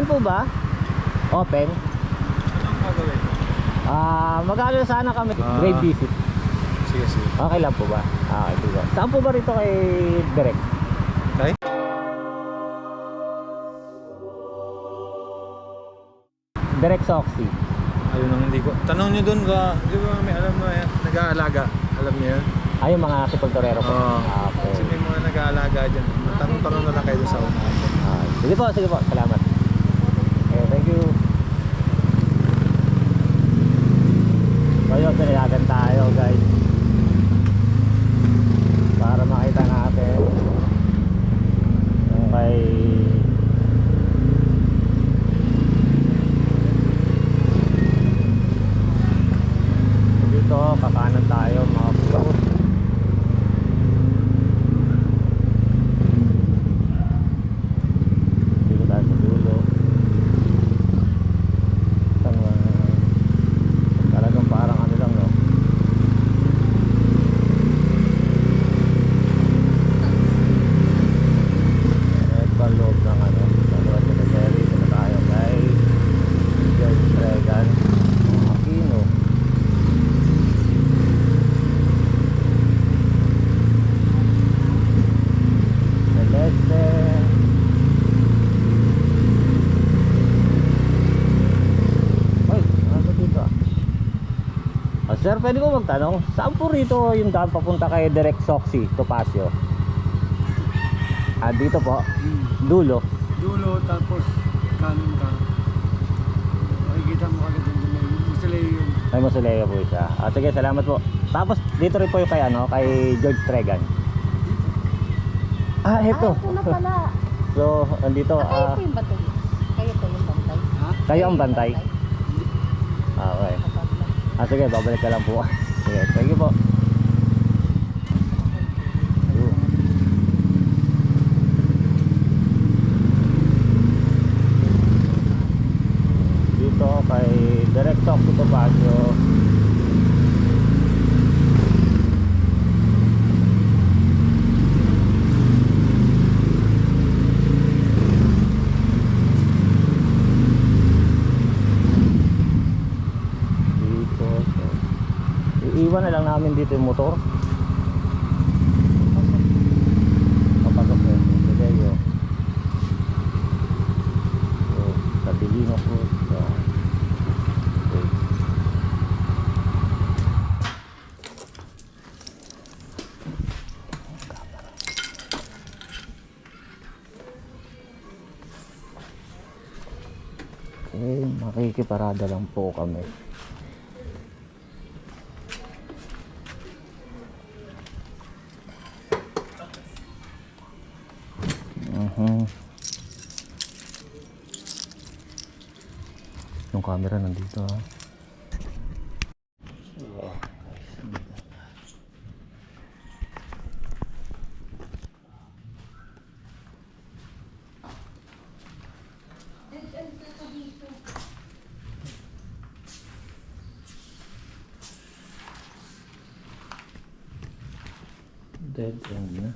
Open po ba? Open? Anong gagawin? Ah, magkano sana kami? Ah. Grade visit. Sige, sige. Okay lang po ba? Ah, okay po ba? Saan po ba rito kay Direk? Okay? Direk Soxy. Ayun ang hindi ko. Tanong nyo dun ka, di ba may alam mo yan, nag-aalaga. Alam niyo yun? Ay, yung mga sipagtorero po. Oo. Ah, okay. Kasi may mga nag-aalaga dyan. Tanong-tanong na lang kayo sa unahan. Ah, sige po, sige po. Salamat. Okay, thank you. So pinayagan tayo guys. Para makita natin yung kay dito kakanan tayo mga bro dito tayo sa dulo Tama. talagang parang ano lang no Kahit pa loob ng ano sa Nueva Cemetery dito na tayo kay George Regan Aquino Celeste Ay, ano dito ah? Ah, sir, pwede ko magtanong, saan po rito yung daan papunta kay Direct Soxy, Topacio? Ah, dito po, dulo. dulo tapos kanan ka. Makikita mo agad yung delay. Delay yun. May mausoleo po siya. Ah, sige, salamat po. Tapos dito rin po yung kay ano, kay George Tregan. Ah, eto. Ah, ito na pala. So, andito, Ah, kayo ah, po yung bantay. Kayo po yung bantay. Ha? kayo ang bantay. Ah, okay. Ah, sige, babalik ka lang po. Sige, thank you po. Yun. Dito kay Direct Talk to Topacio. Dito. So, iiwan na lang namin dito yung motor. Papasok na yun. Sige yun. So, Kabilino po. So, okay. Okay, makikiparada lang po kami. Camera nandito ah. Dead end na.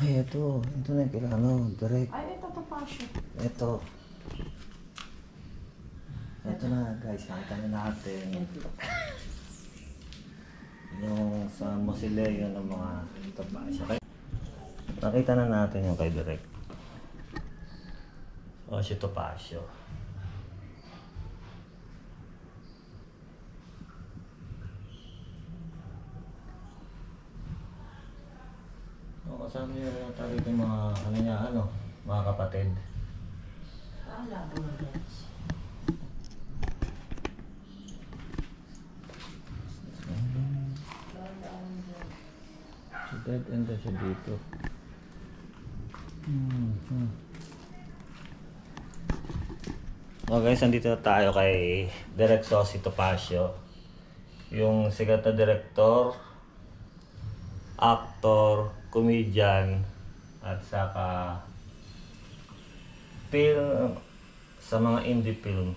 Ay, ito. Ito na yung kailangan. Direct. Siya. Ito. Ito na guys, nakita na natin yung sa mausoleo ng mga Topacio. Okay? Nakita na natin yung kay Direk. O, si Topacio. O, kasama niyo yung tarik yung mga, ano niya, ano, mga kapatid. So dead end na siya dito. Mhm. Okay, guys, nandito na tayo kay Direk Sosi Topacio. Yung sikat na director, actor, comedian, at saka film sa mga indie film.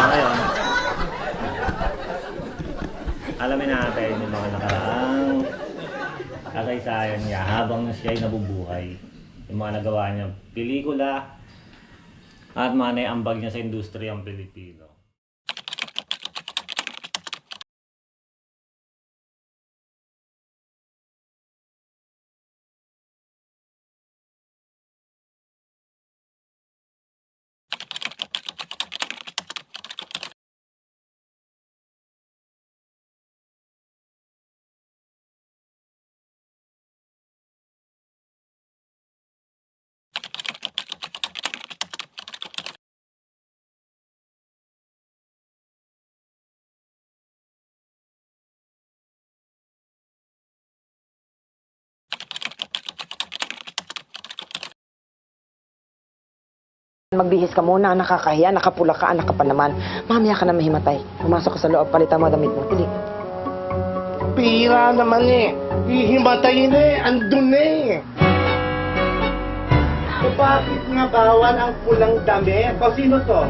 Ngayon, alamin natin yung mga nakaraang kasaysayan niya habang siya ay nabubuhay. Yung mga nagawa niya, pelikula at mga naiambag niya sa industriyang Pilipino. Magbihis ka muna, nakakahiya, nakapula ka, anak ka pa naman. Mamaya ka na mahimatay. Pumasok ka sa loob, palitan mo damit mo. Dili. Pira naman eh. Hihimatayin eh. Andun eh. So bakit nga bawal ang pulang damit? O sino to?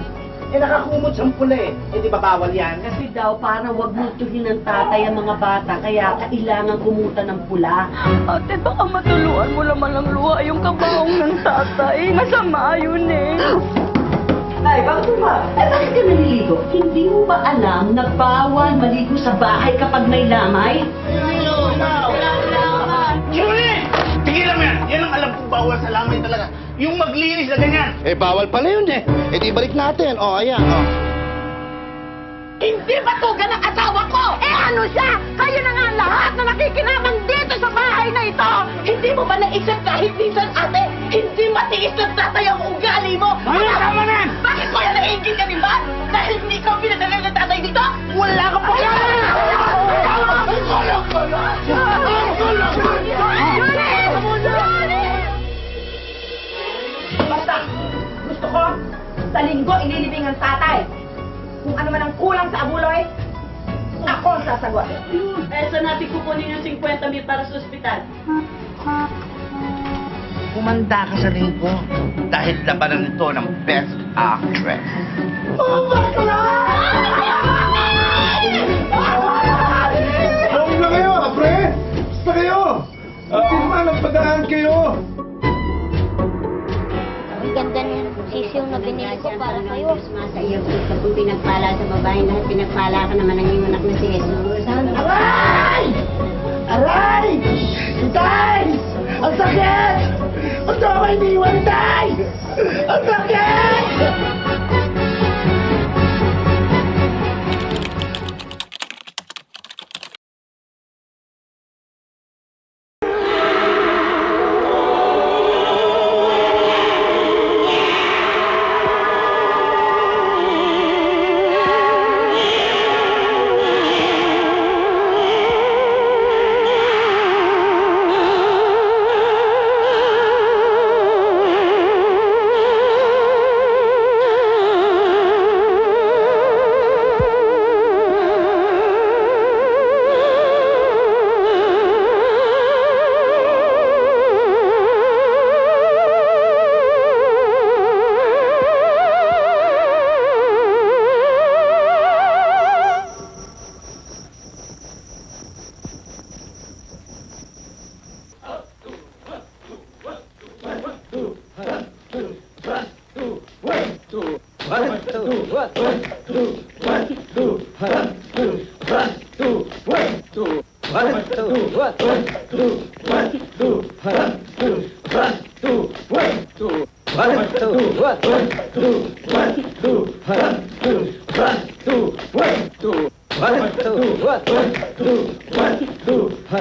Eh nakakumot sa pula eh. Eh di ba bawal yan? Kasi daw, para wag multuhin ng tatay ang mga bata, kaya kailangan gumutan ng pula. Ate, baka matuluan mo naman ang luha yung kabaong ng tatay. Masama yun eh. Ay, bakit ba? Eh, bakit ka naliligo? Hindi mo ba alam na bawal maligo sa bahay kapag may lamay? Julie! Tigilan mo yan! Yan ang alam kong bawal sa lamay talaga. Yung maglinis na ganyan. Eh bawal pala yun eh. Eh di balik natin. O ayan. O. Hindi batugan ang asawa ko! Eh ano siya? Kayo na nga lahat na nakikinabang dito sa bahay na ito! Hindi mo ba naisip kahit minsan ate, hindi matiis ng tatay ang ugali mo? Ano tama na yan? Bakit mo yan naiingit ka ba? Dahil hindi ka pinadala ng tatay dito? Wala ka pa yan! Ang kulong ko yan! Ang kulong ko Basta, sa linggo ililibing ang tatay. Kung ano man ang kulang sa abuloy, ako ang sasagot. Eh, saan natin kukunin yung 50 mil para sa ospital? Kumanda ka sa linggo dahil labanan ito ng Best Actress. Huwag na kayo, pre! Basta kayo! Hindi naman ang pagdaan kayo! Ang ganda ng sisiw na binili ko para sa'yo. Sa iyo, sa kung pinagpala sa babae lahat, pinagpala ka naman ang iyong anak na si Jesus. Aray! Aray! Tay! Ang sakit! Ang tama iniwan, Tay! Ang sakit!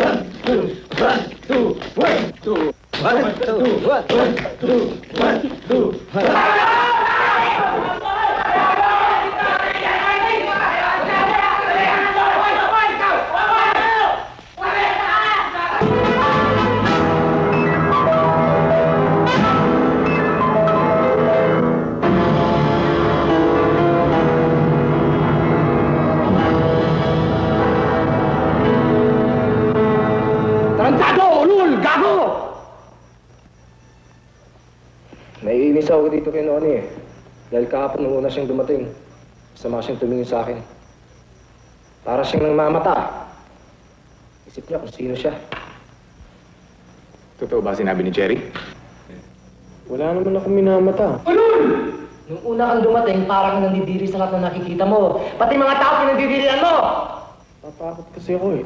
Amen. Siyang tumingin sa akin. Para siyang nang mamata. Isip niya kung sino siya. Totoo ba sinabi ni Jerry? Wala naman ako minamata. Nung una kang dumating, parang nandidiri sa lahat na nakikita mo. Pati mga tao pinagdidirian mo! Tatakot kasi ako eh.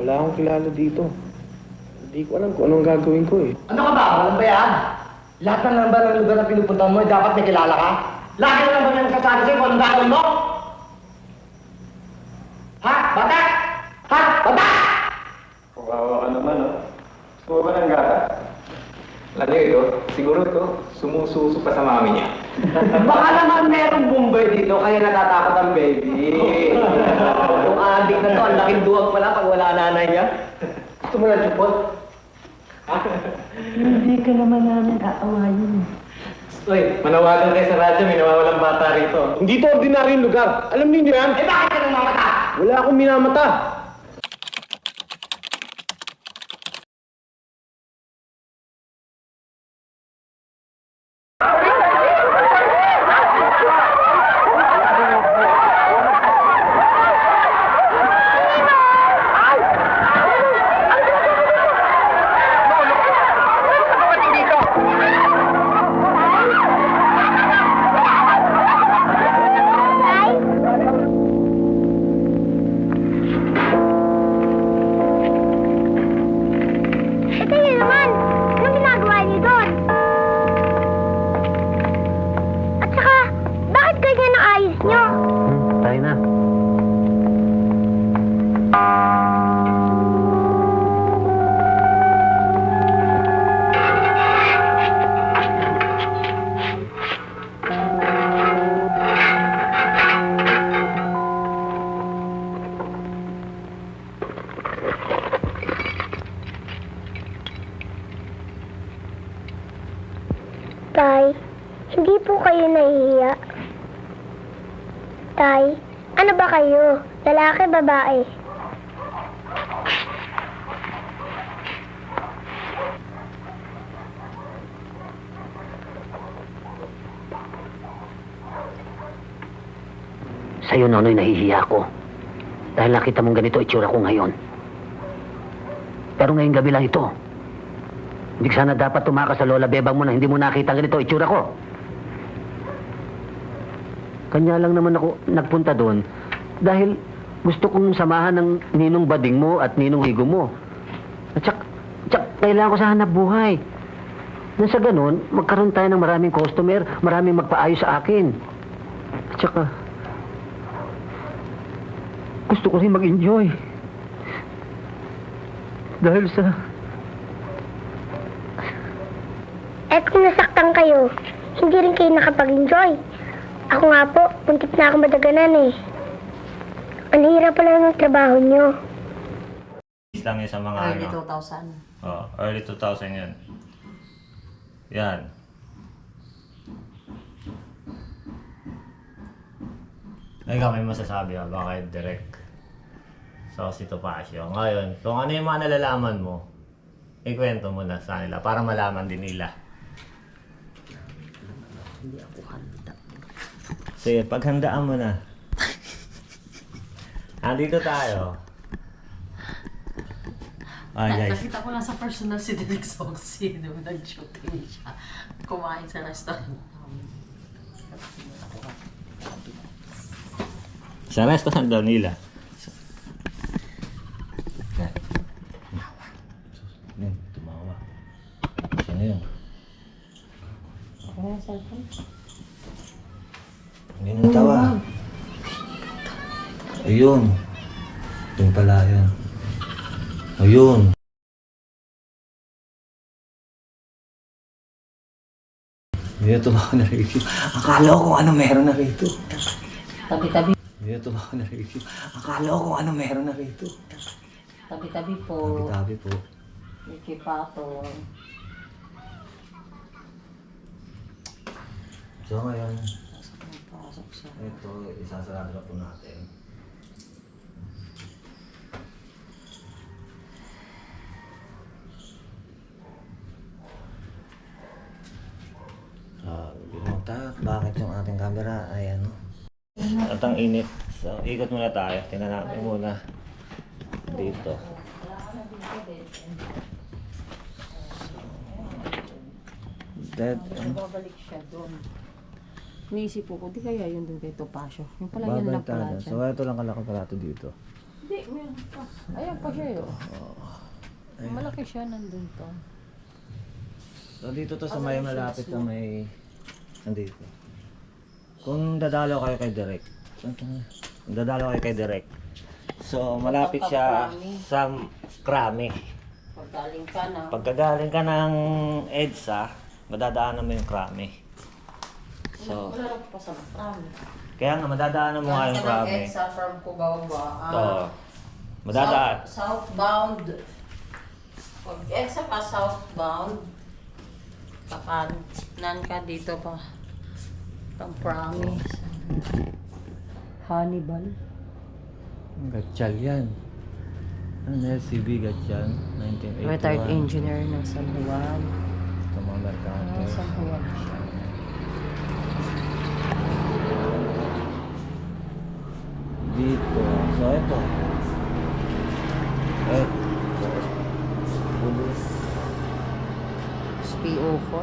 Wala akong kilala dito. Hindi ko alam kung anong gagawin ko eh. Ano ka ba? Walang bayad? Lahat ng number ng lugar na pinupuntahan mo, eh, dapat may kilala ka? Lagi na lang ba nang kasabi sa'yo kung anong gagawin mo? Naman. Gusto mo ba ng gata? Alam niyo ito, siguro ito, sumususo pa sa mami niya. Baka naman merong Bombay dito, kaya natatakot ang baby. Yung adik na to, ang laking duwag pala pag wala nanay niya. Gusto mo na chupot? Hindi ka naman namin aawayin. Uy, manawagan kayo sa radyo, may nawawalang bata rito. Hindi to ordinaryong lugar. Alam niyo yan? Eh bakit ka nang mamata? Wala akong minamata. Hindi po kayo nahihiya. Tay, ano ba kayo? Lalaki, babae? Sa'yo, Nonoy, nahihiya ako. Dahil nakita mong ganito itsura ko ngayon. Pero ngayong gabi lang ito. Hindi sana dapat tumakas sa lola bebang mo na hindi mo nakita ganito itsura ko. Kanya lang naman ako nagpunta doon dahil gusto kong samahan ng ninong bading mo at ninong higo mo. At tsak, tsak, kailangan ko sa hanap buhay. Nang sa ganun, magkaroon tayo ng maraming customer, maraming magpaayos sa akin. At saka, gusto ko rin mag-enjoy. Dahil sa... At kung nasaktan kayo, hindi rin kayo nakapag-enjoy. Ako nga po, puntit na ako madaganan eh. Ang hirap pala ng trabaho niyo. lang yun sa mga Early ano. 2000. Oh, early 2000 yun. Yan. Ay, may masasabi ka ba kay Direk? So, si Topacio. Ngayon, kung ano yung mga nalalaman mo, ikwento mo na sa nila para malaman din nila. Hindi ako handa. Sige, paghandaan mo na. Andito tayo. Ay, guys. Nakita ko lang sa personal si Derek Soxy nung nag-shooting siya. Kumain sa restaurant. Sa restaurant daw nila. Tumawa. Sino yun? Na yung cellphone. Hindi natawa. Ayun. Yun pala yun. Ayun. Hindi na tumawa na review. Akala ko kung ano meron na rito. Tabi-tabi. Hindi na tumawa na review. Akala ko kung ano meron na rito. Tabi-tabi po. Tabi-tabi po. Mickey Pato. So ngayon, Pasok siya. ito, isasarado na po natin. Ah, uh, bakit yung ating camera ay ano? At ang init. So, ikot muna tayo. Tingnan natin muna dito. Dead Babalik siya doon. Naisip ko, di kaya yun doon kay Topacio. Yung pala yan lang pala siya. So ito lang kalaki pala ito dito. Hindi, meron pa. Ayan pa siya yun. Malaki siya nandun to. So dito to sa may malapit na may nandito. Kung dadalaw kayo kay Direk. Kung dadalaw kayo kay Direk. So malapit siya sa Krami. Paggaling ka na. Pagkagaling ka ng EDSA, madadaanan mo yung Krami. So, Wala pa sa Makrami. kaya nga madadaanan mo nga yung Krami. EDSA from Cubao ba? Ah, Oo. Madadaan. South, southbound. Pag EDSA ka southbound, kakanan ka dito pa. Pang promise. Hannibal. Gatchal yan. Ano LCB Gatchal? 1981. Retired engineer ng San Juan. Sa mga merkante. Ah, San Juan siya. Dito. So, ito. Eh, Pulis. SPO4.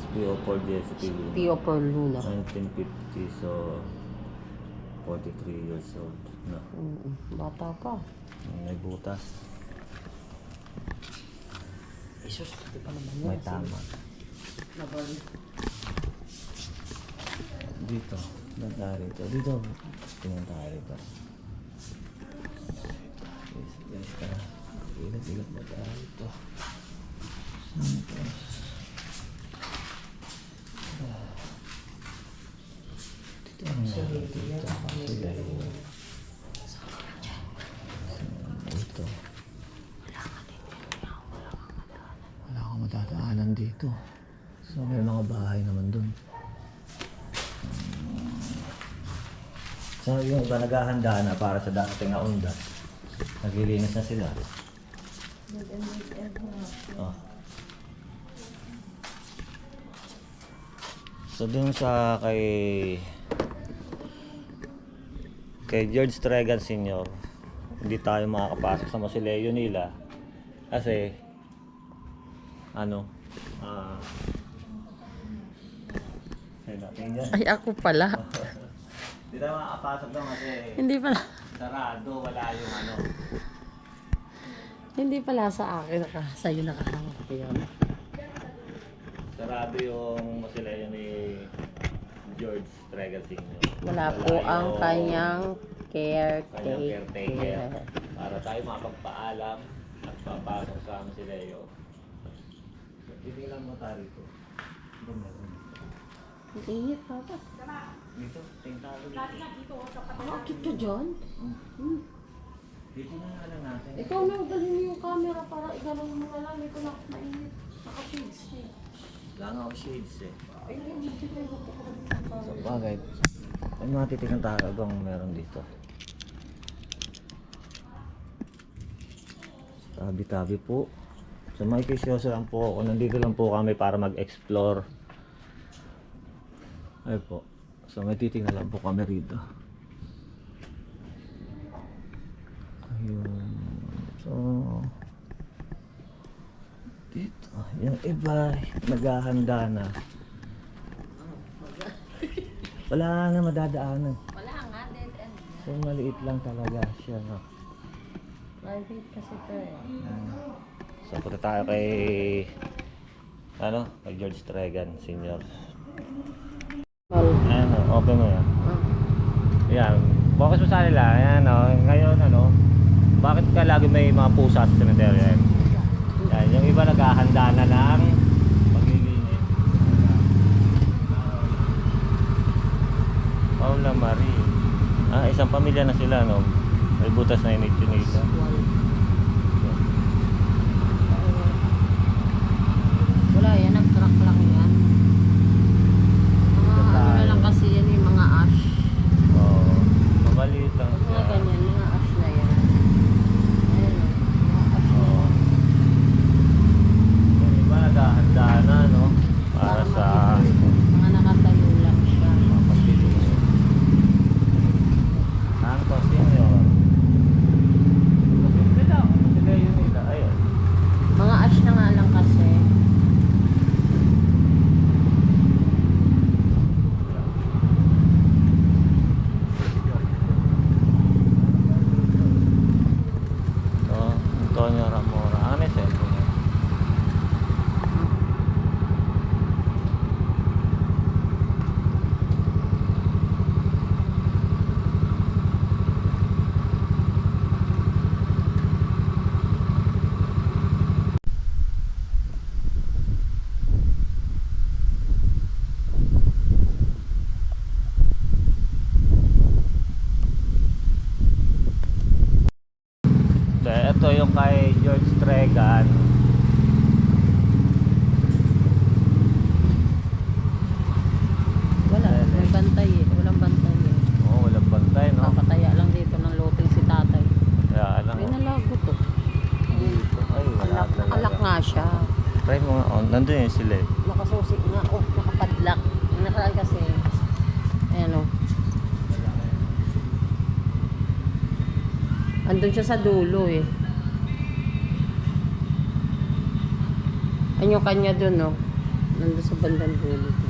SPO4 DSP. SPO4 Luna. 1950, so 43 years old. No. Mm, Bata pa. May butas. Isus, di pa naman May tama. Dito. Doon tayo rito. Dito. Tingnan tayo rito. Yes, yes, tara. Ilat-ilat na tayo rito. Saan ito? Dito ang meron dito. Sila yun. Dito. Wala akong madadaanan dito. So may mga bahay naman dun. So yung iba naghahanda na para sa darating na undas. Naglilinis na sila. Oh. So dun sa kay kay George Tregan Sr. hindi tayo makakapasok sa mausoleo nila kasi ano ah ay. Ay, ako pala. Hindi tayo makakapasok doon kasi Hindi pala. sarado, wala yung ano. Hindi pala sa akin. Naka, sa'yo nakahawak ko yun. Sarado yung mausoleo ni George Tregan Sr. Wala po ang yung kanyang kanyang caretaker. caretaker para tayo makapagpaalam at papasok sa mausoleo. Titingnan mo tayo rito. Doon meron. Ang init pa ba? Dito, tingnan tayo dito. Ang akit ka dyan? Hmm. Dito na nga lang natin. Ikaw na, dalhin mo yung camera para igalang mo na lang. Ito na ako mainit. Naka-shades eh. Wala nga ako shades eh. Ay, hindi ko tayo So, bagay. Ay, matitignan tayo bang meron dito. Tabi-tabi po. So, may kisyoso lang po ako. Nandito lang po kami para mag-explore. Ay po. So, may titingnan lang po kami rito. Ayun. So, dito. Yung iba, naghahanda na. Wala na madadaanan. Wala nga, dead end. So, maliit lang talaga siya. No? Private kasi ito eh. So, punta tayo kay ano, kay George Tregan Sr. Ayan, oh, mo yan. Yan, focus mo sa nila. Ayan, oh, ngayon, ano, bakit ka lagi may mga pusa sa cemetery? Yan, yan yung iba naghahanda na ng paglilinis. Paula Marie. Ah, isang pamilya na sila, no? May butas na initsunita. Wala yan, nag-crack lang yan. Mga ano na lang kasi yan yung mga ash. Oo. Mabaliit lang siya. Mga ganyan, mga ash na yan. Ayun o, mga ash na yan. Yung iba naghahanda na, no? Para sa Mga nakatayo lang siya. mga paglilinis. Ang to, senior. Simple lang. Sila yun nila. Ayun. Mga ash na nga lang kasi. Ito yung kay George Tregan. Wala, may bantay eh. Walang bantay eh. Oo, oh, walang bantay, no? Nakataya lang dito ng loting si tatay. Kaya alam May mo. nalago to. Dito. Ay, wala Alak, talaga. alak nga siya. Try mo nga. Oh, nandun yun sila eh. Nakasusi nga. Oh, nakapadlak. Nakaraan kasi. Ayan o. Andun siya sa dulo eh. Ano yung kanya dun oh. Nandun sa bandang dulo.